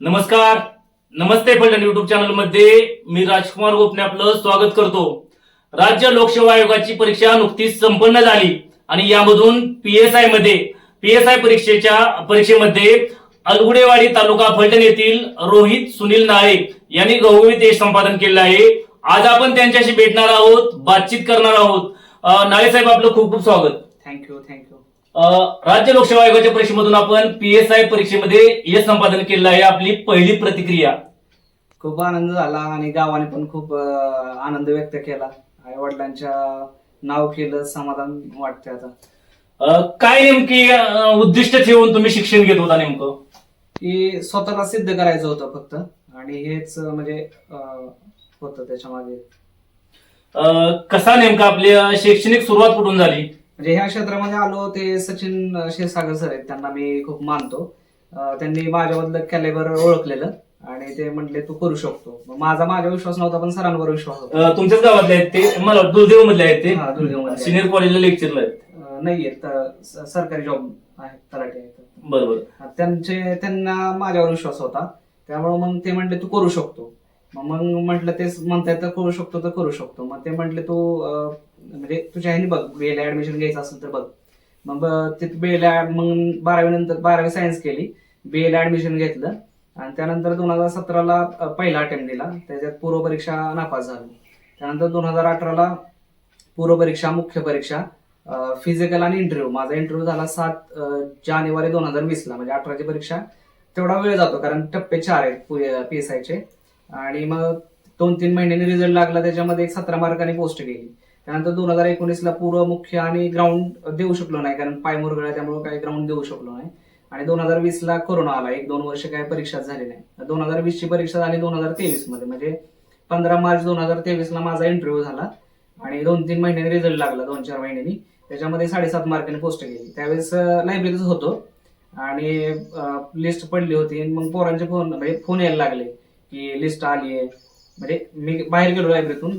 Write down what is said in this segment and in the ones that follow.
नमस्कार. नमस्ते फलटण युट्यूब चॅनलमध्ये मी राजकुमार गोपने आपलं स्वागत करतो. राज्य लोकसेवा आयोगाची परीक्षा नुकतीच संपन्न झाली आणि यामधून पीएसआयमध्ये पीएसआय परीक्षेच्या परीक्षेमध्ये अलगुडेवाडी तालुका फलटण येथील रोहित सुनील नाळे यांनी गौरवित यश संपादन केलं आहे. आज आपण त्यांच्याशी भेटणार आहोत बातचीत करणार आहोत. नाळे साहेब आपलं खूप खूप स्वागत. थँक्यू थँक्यू राज्य लोकसेवा आयोगाच्या परीक्षेमधून आपण पीएसआय परीक्षेमध्ये यश संपादन केलं आहे आपली पहिली प्रतिक्रिया. खूप आनंद झाला आणि गावाने पण खूप अं, आनंद व्यक्त केला. आई वडिलांच्या नाव केलं समाधान वाटतंय आता. अ, काय नेमकी अ, उद्दिष्ट ठेवून तुम्ही शिक्षण घेत होता नेमकं? की स्वतःला सिद्ध करायचं होतं फक्त. आणि हेच अं, म्हणजे अं, होतं त्याच्यामागे. अ, कसा नेमका आपली अ, शैक्षणिक सुरुवात कुठून झाली? म्हणजे ह्या क्षेत्रामध्ये आलो ते सचिन क्षीरसागर सर आहेत त्यांना मी खूप मानतो. त्यांनी माझ्यामधलं कॅलेबर ओळखलेलं आणि ते म्हटले तू करू शकतो. माझा माझा विश्वास नव्हता पण सरांवर विश्वास होता. तुमच्याच गावातले आहेत ते? मला दुर्दैव मधले आहेत. हा, ते. सिनियर कॉलेजला लेक्चरला आहेत. अं, नाहीये तर स- सरकारी जॉब आहेत तलाठी आहेत. बरोबर. त्यांचे त्यांना माझ्यावर विश्वास होता. त्यामुळे मग ते म्हटले तू करू शकतो. मग म्हटलं तेच म्हणताय तर करू शकतो तर करू शकतो. मग ते म्हटले तू म्हणजे तुझ्या ह्यानी बघ बीएला ऍडमिशन घ्यायचं असेल तर बघ. मग तिथे बीएला मग बारावी नंतर बारावी सायन्स केली. बीएला ऍडमिशन घेतलं. आणि त्यानंतर दोन हजार सतराला पहिला अटेम्प्ट दिला. त्याच्यात पूर्व परीक्षा नापास झाली. त्यानंतर दोन हजार अठराला पूर्व परीक्षा मुख्य परीक्षा फिजिकल आणि इंटरव्ह्यू माझा इंटरव्ह्यू झाला सात जानेवारी दोन हजार वीसला. म्हणजे अठराची परीक्षा. तेवढा वेळ जातो कारण टप्पे चार आहेत पी एस आयचे आणि मग दोन तीन महिन्यांनी रिझल्ट लागला त्याच्यामध्ये एक सतरा मार्कांनी पोस्ट केली त्यानंतर दोन हजार एकोणीसला पूर्व मुख्य आणि ग्राउंड देऊ शकलो नाही कारण पाय मुरगळा त्यामुळे काही ग्राउंड देऊ शकलो नाही. आणि दोन हजार वीसला कोरोना आला एक दोन वर्ष काही परीक्षा झाली नाही. दोन हजार वीसची परीक्षा झाली दोन हजार तेवीसमध्ये म्हणजे पंधरा मार्च दोन हजार तेवीसला माझा इंटरव्ह्यू झाला आणि दोन तीन महिन्यांनी रिझल्ट लागला दोन चार महिन्यांनी. त्याच्यामध्ये साडेसात मार्काने पोस्ट केली त्यावेळेस लायब्ररीच होतो आणि लिस्ट पडली होती आणि मग पोरांचे फोन म्हणजे फोन यायला लागले. की लिस्ट आली आहे. म्हणजे मी बाहेर गेलो लायब्ररीतून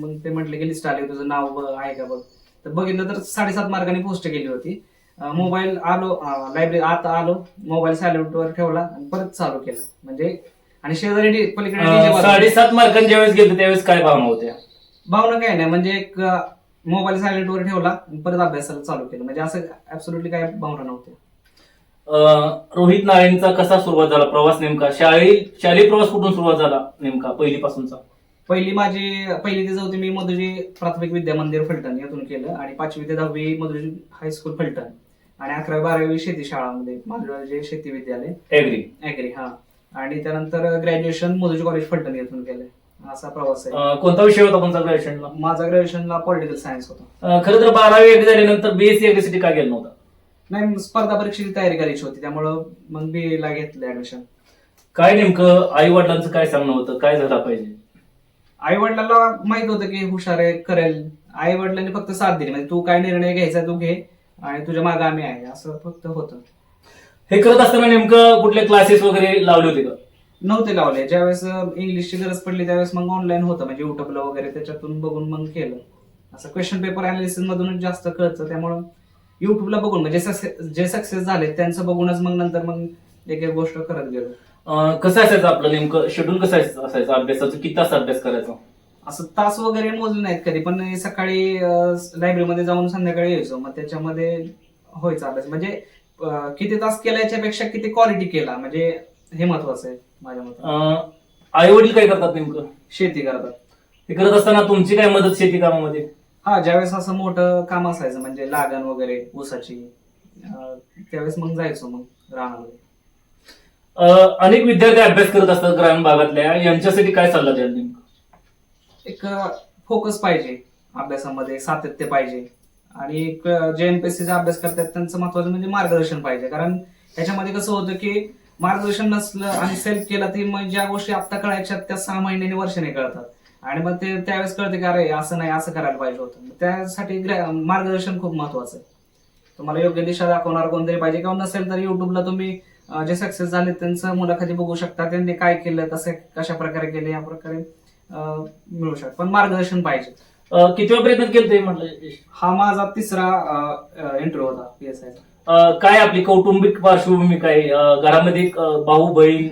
मग ते म्हटले की लिस्ट आली तुझं नाव आहे का बघ. तर बघितलं तर साडेसात मार्कांनी पोस्ट केली होती. मोबाईल आलो लायब्ररी आता आलो मोबाईल सायलेंटवर ठेवला आणि परत चालू केला. म्हणजे आणि शेजारी पलीकडे. साडेसात मार्कांच्या ज्यावेळेस गेले त्यावेळेस काय भावना होत्या? भावना काय नाही म्हणजे एक मोबाईल सायलेंट वर ठेवला परत अभ्यासाला चालू केलं. म्हणजे असं ऍब्सोल्युटली काय भावना नव्हत्या. रोहित नाळेंचा कसा सुरुवात झाला? प्रवास नेमका? शाळेत शालेय प्रवास कुठून सुरुवात झाला नेमका पहिलीपासूनचा? पहिली माझी पहिली ते चौथी मी मधुजी प्राथमिक विद्या मंदिर फलटण यातून केलं. आणि पाचवी ते दहावी मधुजी हायस्कूल फलटण. आणि अकरावी बारावी शेती शाळामध्ये माझे शेती विद्यालय. एग्री ऍग्री हा. आणि त्यानंतर ग्रॅज्युएशन मधुजी कॉलेज फलटण येथून केलंय असा प्रवास आहे. कोणता विषय होता तुमचा ग्रॅज्युएशनला माझा ग्रॅज्युएशनला पॉलिटिकल सायन्स होता. खरं तर बारावी एग्री झाल्यानंतर बीएससी एग्रीसाठी का गेलं नव्हतं? नाही स्पर्धा परीक्षेची तयारी करायची होती त्यामुळं मग बी ला घेतलं ऍडमिशन काय नेमकं आई वडिलांचं काय सांगणं होतं? काय झालं पाहिजे? आई वडिलांना माहीत होतं की हुशार आहे करेल. आई वडिलांनी फक्त साथ दिली म्हणजे तू काय निर्णय घ्यायचा तू घे आणि तुझ्या मागे आम्ही आहे असं फक्त होतं. हे करत असताना नेमकं कुठले क्लासेस वगैरे लावले होते का? नव्हते लावले. ज्यावेळेस इंग्लिशची गरज पडली त्यावेळेस मग ऑनलाईन होतं म्हणजे युट्यूबला वगैरे त्याच्यातून बघून मग केलं. असं क्वेश्चन पेपर अनालिसिस मधूनच जास्त कळतं त्यामुळं युट्यूबला बघून म्हणजे success- जे सक्सेस झाले त्यांचं बघूनच मग नंतर मग एक एक गोष्ट करत गेलो. अ, कसं असायचं आपलं नेमकं? शेड्यूल कसं असायचं? असायचं अभ्यासाचं? किती तास अभ्यास करायचा? असं तास वगैरे मोजले नाहीत कधी पण सकाळी लायब्ररीमध्ये जाऊन संध्याकाळी यायचो. मग त्याच्यामध्ये व्हायचा अभ्यास. म्हणजे अं, किती तास केला याच्यापेक्षा किती क्वालिटी केला? म्हणजे हे महत्वाचं आहे माझ्या मते. आई वडील काय करतात नेमकं? शेती करतात. हे करत असताना तुमची काय मदत शेती कामामध्ये? हा ज्यावेळेस असं मोठं काम असायचं म्हणजे लागण वगैरे ऊसाची अं, त्यावेळेस मग जायचो मग रानामध्ये. अ, अनेक विद्यार्थी अभ्यास करत असतात ग्रामीण भागातल्या. यांच्यासाठी काय सल्ला द्याल नेमकं? एक फोकस पाहिजे अभ्यासामध्ये सातत्य पाहिजे. आणि एक जे एमपीएससीचा अभ्यास करतात त्यांचं महत्वाचं म्हणजे मार्गदर्शन पाहिजे. कारण त्याच्यामध्ये कसं होतं की मार्गदर्शन नसलं आणि सेल्फ केलं तर मग ज्या गोष्टी आता कळायच्या त्या सहा महिन्यांनी वर्षाने कळतात. आणि मग ते त्यावेळेस कळते की अरे असं नाही असं करायला पाहिजे होतं. त्यासाठी मार्गदर्शन खूप महत्वाचं आहे. तुम्हाला योग्य दिशा दाखवणार कोणतरी पाहिजे किंवा नसेल तर युट्यूबला तुम्ही जे सक्सेस झाले त्यांचं मुलाखती बघू शकता. त्यांनी काय केलं कसं कशा प्रकारे केले या प्रकारे मिळू शकतं. पण मार्गदर्शन पाहिजे. अ, कितव्या प्रयत्न केलं ते म्हटलं हा माझा तिसरा इंटरव्ह्यू होता पीएसआय काय आपली कौटुंबिक पार्श्वभूमी काय? घरामध्ये भाऊ बहीण?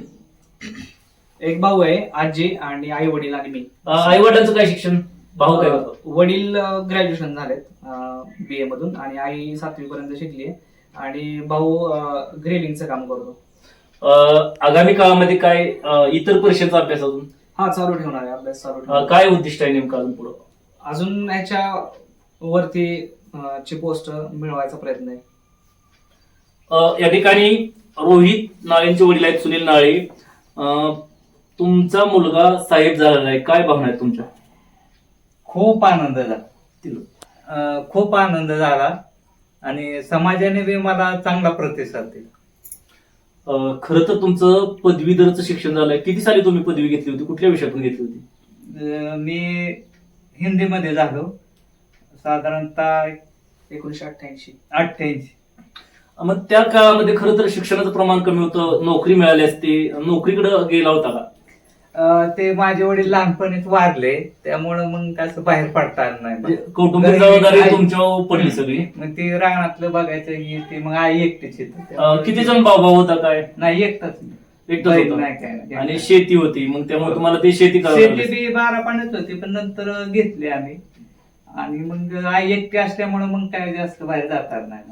एक भाऊ आहे आजी आणि आई वडील आणि मी. आई वडिलांचं काय शिक्षण? भाऊ काय करतो वडील ग्रॅज्युएशन झालेत बी ए मधून आणि आई सातवी पर्यंत शिकली आणि भाऊ ग्रेलिंगचं काम करतो. अं, आगामी काळामध्ये काय अं, इतर परीक्षेचा अभ्यास अजून? हा चालू ठेवणार आहे अभ्यास चालू अं, ठेवणार काय उद्दिष्ट आहे नेमकं अजून पुढं? अजून ह्याच्या वरती अं, ची पोस्ट मिळवायचा प्रयत्न आहे. अं, या ठिकाणी रोहित नाळेंचे वडील आहेत सुनील नाळे. अं, तुमचा मुलगा साहेब झालेला आहे. काय भावना आहेत तुमच्या? खूप आनंद झाला. अं, खूप आनंद झाला आणि समाजाने बी मला चांगला प्रतिसाद दिला. अं, खरं तर तुमचं पदवीधरचं शिक्षण झालंय किती साली तुम्ही पदवी घेतली होती? कुठल्या विषयातून घेतली होती? अं, मी हिंदीमध्ये झालो. साधारणतः एकोणीशे अठ्ठ्याऐंशी. अठ्ठ्याऐंशी. मग त्या काळामध्ये खरं तर शिक्षणाचं प्रमाण कमी होतं. नोकरी मिळाली असते. नोकरीकडे गेला होता का? ते माझे वडील लहानपणीच वारले त्यामुळं मग असं बाहेर पडता आलं नाही. म्हणजे मला. कौटुंबिक घरी जबाबदारी आई- तुमच्यावर पडली सगळी? मग ती रानातलं बघायचं हे ते मग आई एकटीच येत. अं, किती जण भाऊ भाऊ होता काय? नाही एकटाच. एकटाच बहीण होता. नाही काय नाही. आणि शेती होती मग त्यामुळे तुम्हाला ते शेती करावी शेती लागली. बी बारा पाण्यात होती पण नंतर घेतली आम्ही. आणि मग आई एकटी असल्यामुळे मग काय जास्त बाहेर जातात नाही.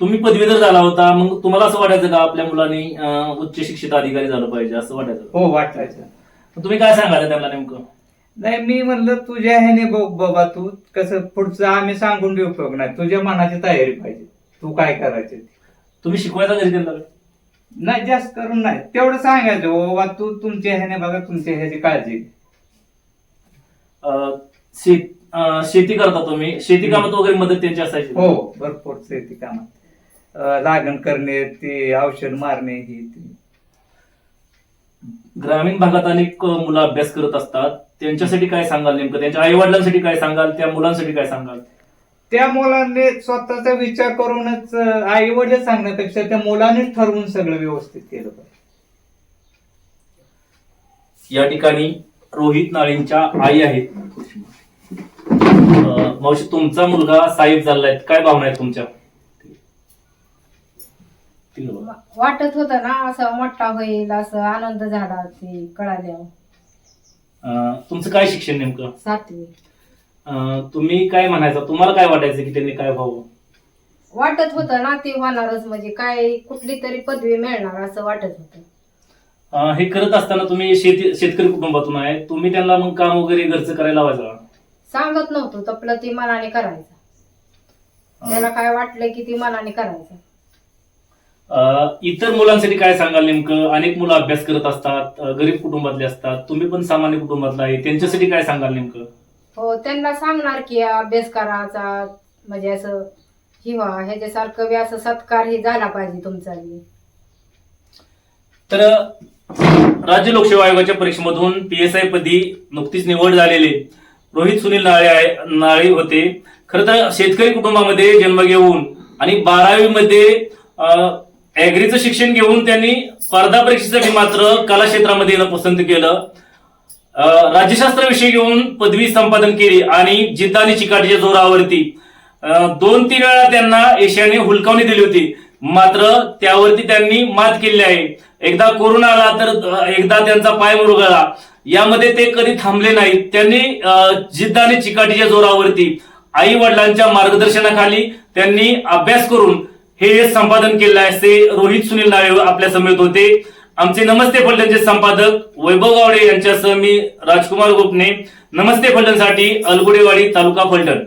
तुम्ही पदवीधर झाला होता मग तुम्हाला असं वाटायचं का आपल्या मुलांनी अं, उच्च शिक्षित अधिकारी झालं पाहिजे असं वाटायचं? का? हो वाटायचं. तुम्ही काय सांगाल त्यांना नेमकं? नाही मी म्हणलं तुझ्या ह्याने बघ बाबा तू कसं पुढचं आम्ही सांगून बी उपयोग नाही तुझ्या मनाची तयारी पाहिजे. तू काय करायचे तुम्ही शिकवायचा घरी त्यांना? नाही जास्त करून नाही. तेवढं सांगायचं "ओ बाबा तू तुमच्या ह्याने बघा तुमच्या ह्याची काळजी घे." अं, शेत अं, शेती करता तुम्ही? शेती कामात वगैरे मदत त्यांची असायची? हो भरपूर शेती कामात. अं, लागण करणे ते औषध मारणे ही ती. ग्रामीण भागात अनेक मुलं अभ्यास करत असतात. त्यांच्यासाठी काय सांगाल नेमकं? त्यांच्या आई वडिलांसाठी काय सांगाल? त्या मुलांसाठी काय सांगाल? त्या मुलाने स्वतःचा विचार करूनच आई वडील सांगण्यापेक्षा त्या मुलानेच ठरवून सगळं व्यवस्थित केलं पाहिजे. या ठिकाणी रोहित नाळेंच्या आई आहेत. मावशी तुमचा मुलगा साहेब झालाय. काय भावना आहेत तुमच्या? वाटत होतं ना असं मोठा होईल असं आनंद झाला ते कळाल्यावर. अं, तुमचं काय शिक्षण नेमकं? सातवी. अं, तुम्ही काय म्हणायचं? तुम्हाला काय वाटायचं की त्यांनी काय व्हावं? वाटत होतं ना ते होणारच म्हणजे काय कुठली तरी पदवी मिळणार असं वाटत होतं. अं, हे करत असताना तुम्ही शेती शेतकरी कुटुंबातून आहे. तुम्ही त्यांना मग काम वगैरे घरचं करायला लावायचं? सांगत नव्हतो तपलं ती मनाने करायचं. त्याला काय वाटलं की ती मनाने करायचं. इतर मुलांसाठी काय सांगाल नेमकं? अनेक मुलं अभ्यास करत असतात गरीब कुटुंबातले असतात. तुम्ही पण सामान्य कुटुंबातला आहे. त्यांच्यासाठी काय सांगाल नेमकं? हो त्यांना सांगणार की अभ्यास करायचा म्हणजे असं ही व्हा ह्याच्यासारखं असं सत्कार ही झाला पाहिजे तुमचा तर राज्य लोकसेवा आयोगाच्या परीक्षेमधून पीएसआय पदी नुकतीच निवड झालेले. रोहित सुनील नाळे आहे- नाळे होते. खरं तर शेतकरी कुटुंबामध्ये जन्म घेऊन आणि बारावी मध्ये ऍग्रीचं शिक्षण घेऊन त्यांनी स्पर्धा परीक्षेसाठी मात्र कला क्षेत्रामध्ये येणं पसंत केलं. राज्यशास्त्र विषय घेऊन पदवी संपादन केली आणि जिद्द आणि चिकाटीच्या जोरावरती दोन तीन वेळा त्यांना एशियाने हुलकावणी दिली होती. मात्र त्यावरती त्यांनी मात केली आहे. एकदा कोरोना आला तर एकदा त्यांचा पाय मुरगळला. यामध्ये ते कधी थांबले नाहीत. त्यांनी जिद्दाने जिद्द आणि चिकाटीच्या जोरावरती आई वडिलांच्या मार्गदर्शनाखाली त्यांनी अभ्यास करून हे संपादन केलं आहे असे रोहित सुनील नाळे आपल्या समेत होते. आमचे नमस्ते फलटणचे संपादक वैभव गावडे यांच्यासह मी राजकुमार गोपने. नमस्ते फलटणसाठी अलगुडेवाडी तालुका फलटण.